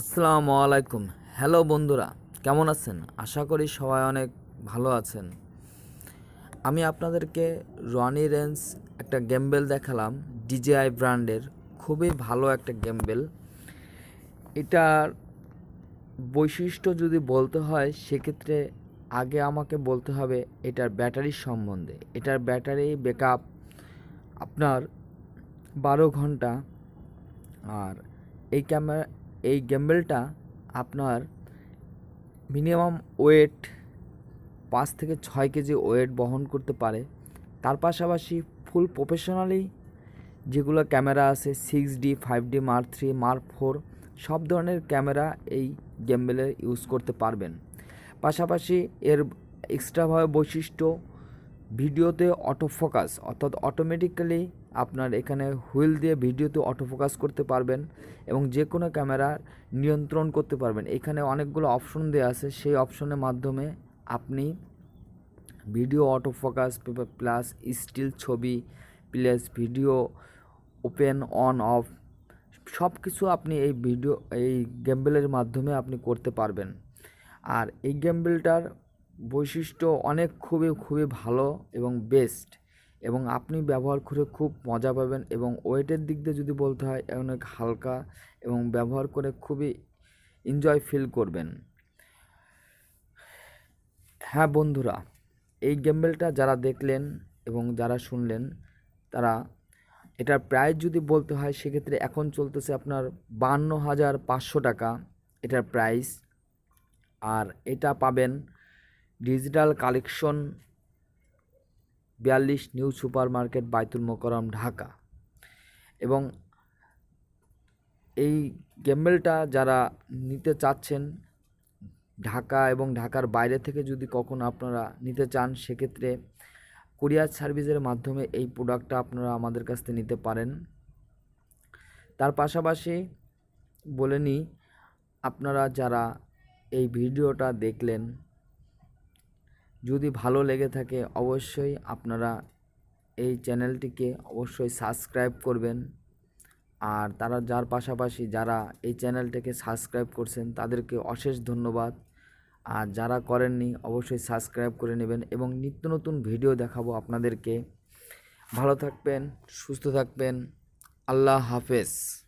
আসসালামু আলাইকুম। হ্যালো বন্ধুরা, কেমন আছেন? আশা করি সবাই অনেক ভালো আছেন। আমি আপনাদেরকে রনি রেঞ্জ একটা গেমবেল দেখালাম, ডিজিআই ব্র্যান্ডের। খুবই ভালো একটা গেমবেল। এটার বৈশিষ্ট্য যদি বলতে হয়, সেক্ষেত্রে আগে আমাকে বলতে হবে এটার ব্যাটারির সম্বন্ধে। এটার ব্যাটারি ব্যাকআপ আপনার বারো ঘণ্টা। আর এই ক্যামেরা এই গেম্বেলটা আপনার মিনিমাম ওয়েট পাঁচ থেকে ছয় কেজি ওয়েট বহন করতে পারে। তার পাশাপাশি ফুল প্রফেশনালি যেগুলো ক্যামেরা আছে six D five D mark three mark four সব ধরনের ক্যামেরা এই গেম্বেলে ইউজ করতে পারবেন। পাশাপাশি এর এক্সট্রাভাবে বৈশিষ্ট্য ভিডিওতে অটো ফোকাস অর্থাৎ অটোমেটিক্যালি আপনার এখানে হুইল দিয়ে ভিডিওতে অটো ফোকাস করতে পারবেন এবং যে কোনো ক্যামেরা নিয়ন্ত্রণ করতে পারবেন। এখানে অনেকগুলো অপশন দেওয়া আছে। সেই অপশনের মাধ্যমে আপনি video auto focus plus still ছবি plus video open on off সব কিছু আপনি এই ভিডিও এই গেমবেলের মাধ্যমে আপনি করতে পারবেন। আর এই গেমবেলটার বৈশিষ্ট্য অনেক খুবই খুবই ভালো এবং বেস্ট এবং আপনি ব্যবহার করে খুব মজা পাবেন এবং ওয়েটের দিক দিয়ে যদি বলতে হয়, অনেক হালকা এবং ব্যবহার করে খুবই এনজয় ফিল করবেন। হ্যাঁ বন্ধুরা, এই গেমবেলটা যারা দেখলেন এবং যারা শুনলেন, তারা এটার প্রাইস যদি বলতে হয়, সেক্ষেত্রে এখন চলতেছে আপনার বান্ন হাজার পাঁচশো টাকা এটার প্রাইস আর এটা পাবেন ডিজিটাল কালেকশন বিয়াল্লিশ new super market Baitul Mukarram Dhaka. এবং এই গেম্বেলটা যারা নিতে চাচ্ছেন, ঢাকা এবং ঢাকার বাইরে থেকে যদি কখনো আপনারা নিতে চান, সেক্ষেত্রে কুরিয়ার সার্ভিসের মাধ্যমে এই প্রোডাক্টটা আপনারা আমাদের কাছ থেকে নিতে পারেন। তার পাশাপাশি বলে নিই, আপনারা যারা এই ভিডিওটা দেখলেন যদি ভালো লেগে থাকে অবশ্যই আপনারা এই চ্যানেলটিকে অবশ্যই সাবস্ক্রাইব করবেন। আর তারা যার পাশাপাশি যারা এই চ্যানেলটাকে সাবস্ক্রাইব করছেন, তাদেরকে অশেষ ধন্যবাদ। আর যারা করেননি, অবশ্যই সাবস্ক্রাইব করে নেবেন এবং নিত্য নতুন ভিডিও দেখাবো আপনাদেরকে। ভালো থাকবেন, সুস্থ থাকবেন। আল্লাহ হাফেজ।